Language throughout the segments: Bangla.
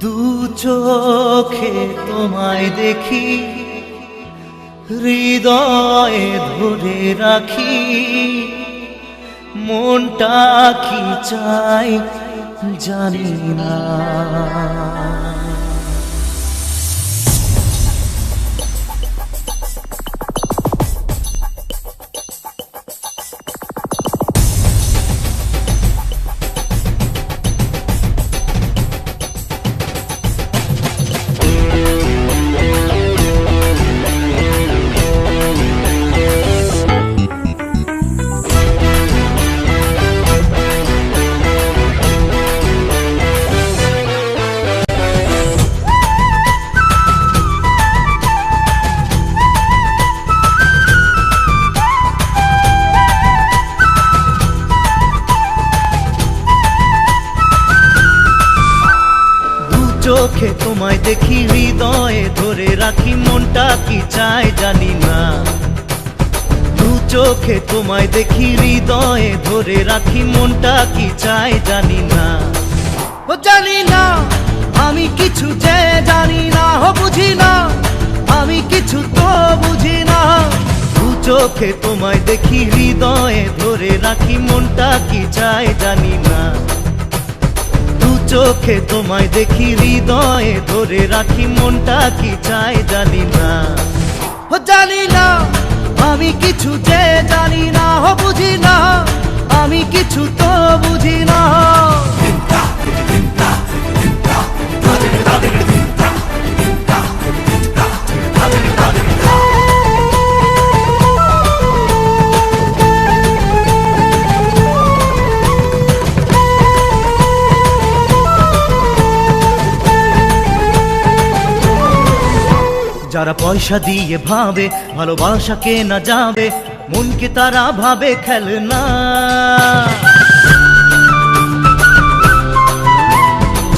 দু চোখে তোমায় দেখি হৃদয়ে ধরে রাখি। মনটা কি চাই জানি না। চোখে তোমায় দেখি হৃদয়ে ধরে রাখি মনটা কি চায় জানি না। দু চোখে তোমায় দেখি হৃদয়ে ধরে রাখি মনটা কি চায় জানি না। ও জানি না, আমি কিছু যে জানি না, ও বুঝি না, আমি কিছু তো বুঝি না। দু চোখে তোমায় দেখি হৃদয়ে ধরে রাখি মনটা কি চায় জানি না। চোখে তোমায় দেখি হৃদয়ে ধরে রাখি মনটা কি চায় জানি না। জানি না, আমি কিছু যে জানি না। যারা পয়সা দিয়ে ভাবে ভালোবাসাকে না যাবে, মনকে তারা ভাবে খেলনা।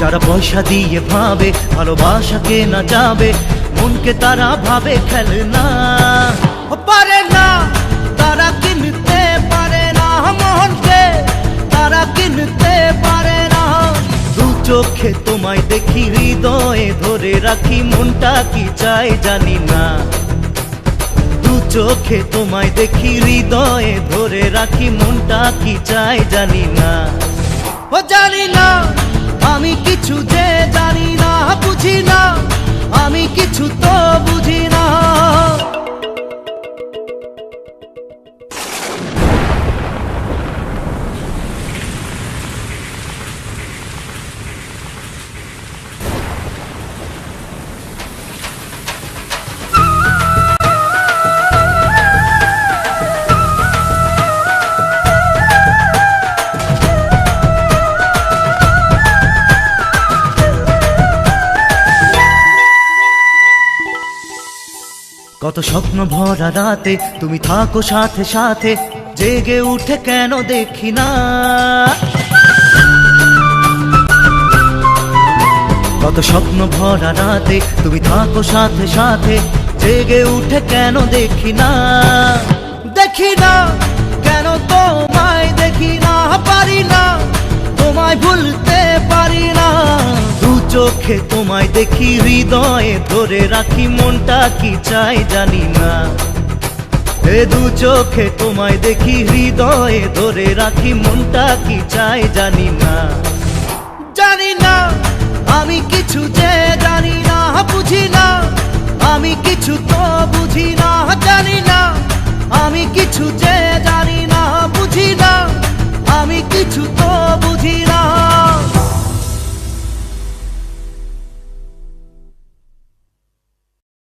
যারা পয়সা দিয়ে ভাবে ভালোবাসাকে না যাবে, মনকে তারা ভাবে খেলনা। চোখে তোমায় দেখি, হৃদয়ে ধরে রাখি, মনটা কি চাই জানি না। দু চোখে তোমায় দেখি, হৃদয়ে ধরে রাখি, মনটা কি চাই জানি না। ও জানি না আমি কিছু যে জানি না কত স্বপ্ন ভরা রাতে তুমি থাকো সাথে সাথে, জেগে উঠে কেন দেখি না? কত স্বপ্ন ভরা রাতে তুমি থাকো সাথে সাথে, জেগে উঠে কেন দেখি না? দেখি না। চোখে তোমায় দেখি, হৃদয়ে ধরে রাখি, মনটা কি চাই জানি না। এ দু চোখে তোমায় দেখি, হৃদয়ে ধরে রাখি, মনটা কি চাই জানি না। জানি না আমি কিছু যে জানি না।